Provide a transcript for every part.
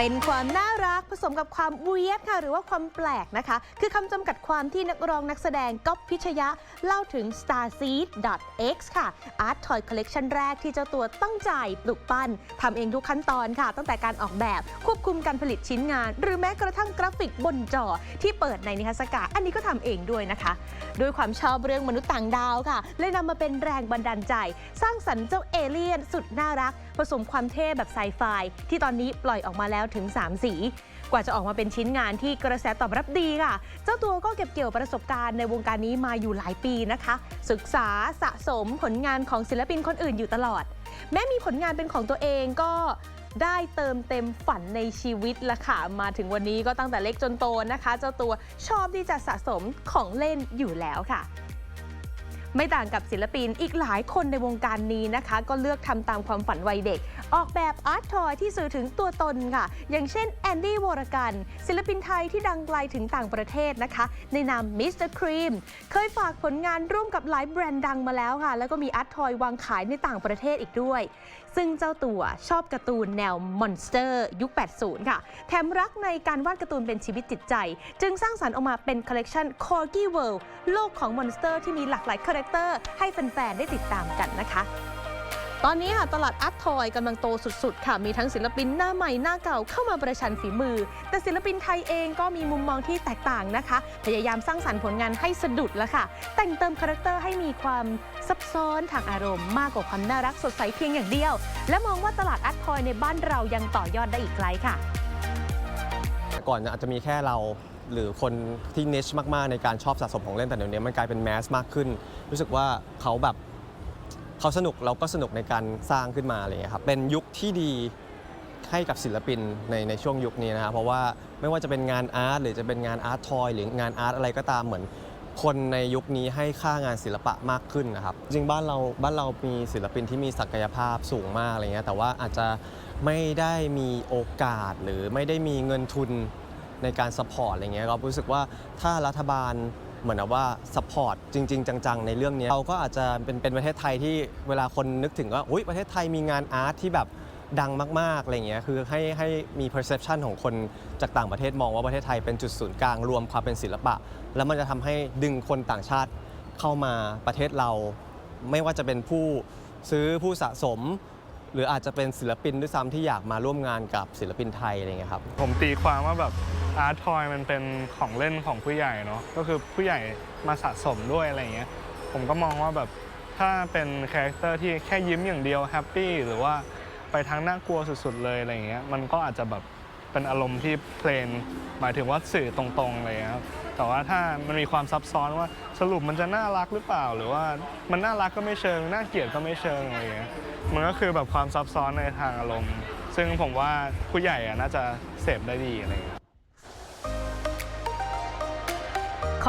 เป็นความน่ารักผสมกับความเวียดค่ะ หรือว่าความแปลกนะคะ คือคำจำกัดความที่นักร้องนักแสดงก๊อฟพิชยะ เล่าถึง starseed.x ค่ะ Art Toy Collection แรกที่เจ้าตัวตั้งใจปลูกปั้นทำเองทุกขั้นตอนค่ะ ตั้งแต่การออกแบบ ควบคุมการผลิตชิ้นงาน หรือแม้กระทั่งกราฟิกบนจอ ที่เปิดในนิทรรศการอันนี้ก็ทำเองด้วยนะคะด้วยความชอบเรื่องมนุษย์ต่างดาวค่ะเลยนำมาเป็นแรงบันดาลใจ สร้างสรรค์เจ้าเอเลี่ยนสุดน่ารัก ผสมความเท่แบบไซไฟที่ตอนนี้ปล่อยออกมาแล้วถึง 3 สี กว่าจะออกมาเป็นชิ้นงานที่กระแสตอบรับดีค่ะ เจ้าตัวก็เก็บเกี่ยวประสบการณ์ในวงการนี้มาอยู่หลายปีนะคะ ศึกษาสะสมผลงานของศิลปินคนอื่นอยู่ตลอด แม้มีผลงานเป็นของตัวเองก็ได้เติมเต็มฝันในชีวิตละค่ะ มาถึงวันนี้ก็ตั้งแต่เล็กจนโตนะคะ เจ้าตัวชอบที่จะสะสมของเล่นอยู่แล้วค่ะ ไม่ต่างกับศิลปินอีกหลายคนในวงการนี้นะคะ ก็เลือกทำตามความฝันวัยเด็ก ออกแบบอาร์ตทอยที่สื่อถึงตัวตนค่ะ อย่างเช่นแอนดี้วรกันศิลปินไทยที่ดังไกลถึงต่างประเทศนะคะ ในนามมิสเตอร์ครีมเคยฝากผลงานร่วมกับหลายแบรนด์ดังมาแล้วค่ะ แล้วก็มีอาร์ตทอยวางขายในต่างประเทศอีกด้วย ซึ่งเจ้าตัวชอบการ์ตูนแนวมอนสเตอร์ยุค 80 ค่ะ แถมรักในการวาดการ์ตูนเป็นชีวิตจิตใจ จึงสร้างสรรค์ออกมาเป็นคอลเลกชัน Corgi World โลกของมอนสเตอร์ที่มีหลากหลายคาแรคเตอร์ ให้แฟนๆได้ติดตามกันนะคะตอนนี้ค่ะตลาดอาร์ตทอยกำลังโตสุดๆ ค่ะ มีทั้งศิลปินหน้าใหม่หน้าเก่าเข้ามาประชันฝีมือ แต่ศิลปินไทยเองก็มีมุมมองที่แตกต่างนะคะ พยายามสร้างสรรค์ผลงานให้สะดุดแล้วค่ะ แต่งเติมคาแรคเตอร์ให้มีความซับซ้อนทางอารมณ์มากกว่าความน่ารักสดใสเพียงอย่างเดียว และมองว่าตลาดอาร์ตทอยในบ้านเรายังต่อยอดได้อีกไกลค่ะ ก่อนอาจจะมีแค่เราหรือคนที่นิชมากๆในการชอบสะสมของเล่นแต่เดี๋ยวนี้มันกลายเป็นแมสมากขึ้น รู้สึกว่าเขาแบบเขาสนุกเราก็สนุกในการสร้างขึ้นมาอะไรอย่างเงี้ยครับเป็นยุคที่ดีให้กับศิลปินในในช่วงยุคนี้นะครับเพราะว่าไม่ว่าจะเป็นงานอาร์ตหรือจะเป็นงานอาร์ตทอยหรืองานอาร์ตอะไรก็ตามเหมือน คนในยุคนี้ให้ค่างานศิลปะมากขึ้นนะครับจริงบ้านเราบ้านเรามีศิลปินที่มีศักยภาพสูงมากอะไรเงี้ยแต่ว่าอาจจะไม่ได้มีโอกาสหรือไม่ได้มีเงินทุน ในการสปอร์ตอะไรเงี้ยก็รู้สึกว่าถ้ารัฐบาลเหมือนกับว่าสปอร์ตจริง ๆ จัง ๆ ในเรื่องนี้เราก็อาจจะเป็นเป็นประเทศไทยที่เวลาคนนึกถึงว่าอุ้ยประเทศไทยมีงานอาร์ตที่แบบดังมากๆอะไรเงี้ยคือให้ให้มี perception ของคนจากต่างประเทศมองว่าประเทศไทยเป็นจุดศูนย์กลางรวมความเป็นศิลปะ แล้วมันจะทำให้ดึงคนต่างชาติเข้ามาประเทศเรา ไม่ว่าจะเป็นผู้ซื้อผู้สะสม หรืออาจจะเป็นศิลปินด้วยซ้ำที่อยากมาร่วมงานกับศิลปินไทยอะไรเงี้ยครับผมตีความว่าแบบ อาร์ตทอยมันเป็นของเล่นของผู้ใหญ่เนาะก็คือผู้ใหญ่มาสะสมด้วยอะไรเงี้ยผมก็มองว่าแบบถ้าเป็นคาแรคเตอร์ที่แค่ยิ้มอย่างเดียวแฮปปี้หรือว่าไปทางน่ากลัวสุดๆเลยอะไรเงี้ยมันก็อาจจะแบบเป็นอารมณ์ที่เพลนหมายถึงว่าสื่อตรงๆเลยครับแต่ว่าถ้ามันมีความซับซ้อนว่าสรุปมันจะน่ารักหรือเปล่า หรือว่ามันน่ารักก็ไม่เชิงน่าเกลียดก็ไม่เชิงอะไรเงี้ยมันก็คือแบบความซับซ้อนในทางอารมณ์ ซึ่งผมว่าผู้ใหญ่อะน่าจะเสพได้ดีอะไรเงี้ย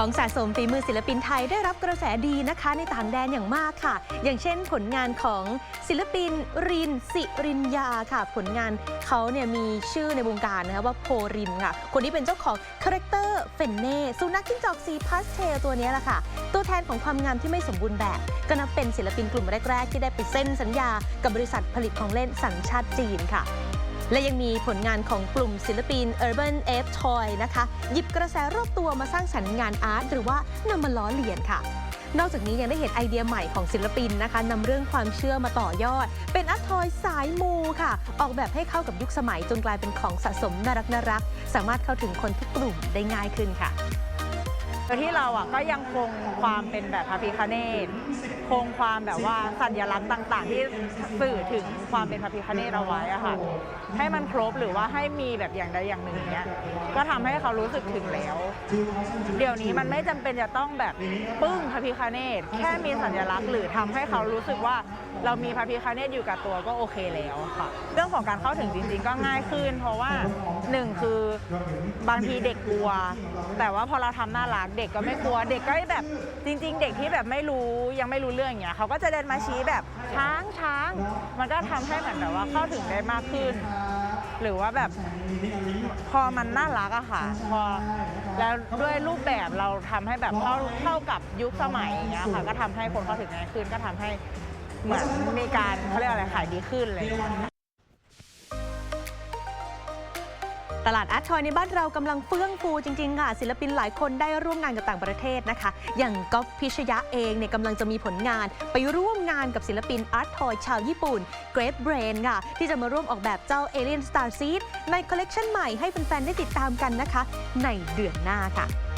ของสะสมฝีมือศิลปินไทยได้รับกระแสดีนะคะในต่างแดนอย่างมากค่ะ อย่างเช่นผลงานของศิลปินรินสิรินยาค่ะ ผลงานเขาเนี่ยมีชื่อในวงการนะคะว่าโพรินค่ะ คนนี้เป็นเจ้าของคาแรคเตอร์เฟนเน่สุนัขจิ้งจอกสีพาสเทลตัวนี้แหละค่ะ ตัวแทนของความงามที่ไม่สมบูรณ์แบบ ก็นับเป็นศิลปินกลุ่มแรก ๆ ที่ได้ไปเซ็นสัญญากับบริษัทผลิตของเล่นสัญชาติจีนค่ะ และยังมีผลงานของกลุ่มศิลปิน Urban F Toy นะคะ หยิบกระแสรอบตัวมาสร้างสรรค์งานอาร์ตหรือว่านำมาล้อเลียนค่ะนอกจากนี้ยังได้เห็นไอเดียใหม่ของศิลปินนะคะนำเรื่องความเชื่อมาต่อยอด เป็นอาร์ทอยสายมูค่ะ ออกแบบให้เข้ากับยุคสมัยจนกลายเป็นของสะสมน่ารักน่ารัก สามารถเข้าถึงคนทุกกลุ่มได้ง่ายขึ้นค่ะโดยที่เราอะก็ยังคงความเป็นแบบพระพิคเนต คงความแบบว่าสัญลักษณ์ต่าง ๆ ที่สื่อถึงความเป็นพระพิคเนตเอาไว้อะค่ะ ให้มันครบหรือว่าให้มีแบบอย่างใดอย่างหนึ่งเนี้ยก็ทำให้เขารู้สึกถึงแล้ว เดี๋ยวนี้มันไม่จำเป็นจะต้องแบบปึ้งพระพิคเนตแค่มีสัญลักษณ์หรือทำให้เขารู้สึกว่าเรามีพระพิคเนตอยู่กับตัวก็โอเคแล้วค่ะ เรื่องของการเข้าถึงจริงๆก็ง่ายขึ้น เพราะว่า หนึ่งคือบางทีเด็กกลัว แต่ว่าพอเราทำน่ารักเด็กก็ไม่กลัว เด็กก็แบบจริง ๆ เด็กที่แบบไม่รู้ยังไม่รู้เรื่องอย่างเงี้ยเขาก็จะเดินมาชี้แบบช้างช้าง มันก็ทำให้เหมือนแบบว่าเข้าถึงได้มากขึ้น หรือว่าแบบพอมันน่ารักอะค่ะ พอแล้วด้วยรูปแบบเราทำให้แบบเข้าเข้ากับยุคสมัยอย่างเงี้ยค่ะ ก็ทำให้คนเข้าถึงง่ายขึ้นก็ทำให้เหมือนมีการเขาเรียกอะไรขายดีขึ้นเลย ตลาดอาร์ตทอยในบ้านเรากำลังเฟื่องฟูจริงๆค่ะ ศิลปินหลายคนได้ร่วมงานกับต่างประเทศนะคะ อย่างก๊อฟพิชยะเองเนี่ยกำลังจะมีผลงาน ไปร่วมงานกับศิลปินอาร์ตทอยชาวญี่ปุ่นเกรปเบรนค่ะ ที่จะมาร่วมออกแบบเจ้าเอเลียนสตาร์ซีดในคอลเลกชันใหม่ให้แฟนๆได้ติดตามกันนะคะ ในเดือนหน้าค่ะ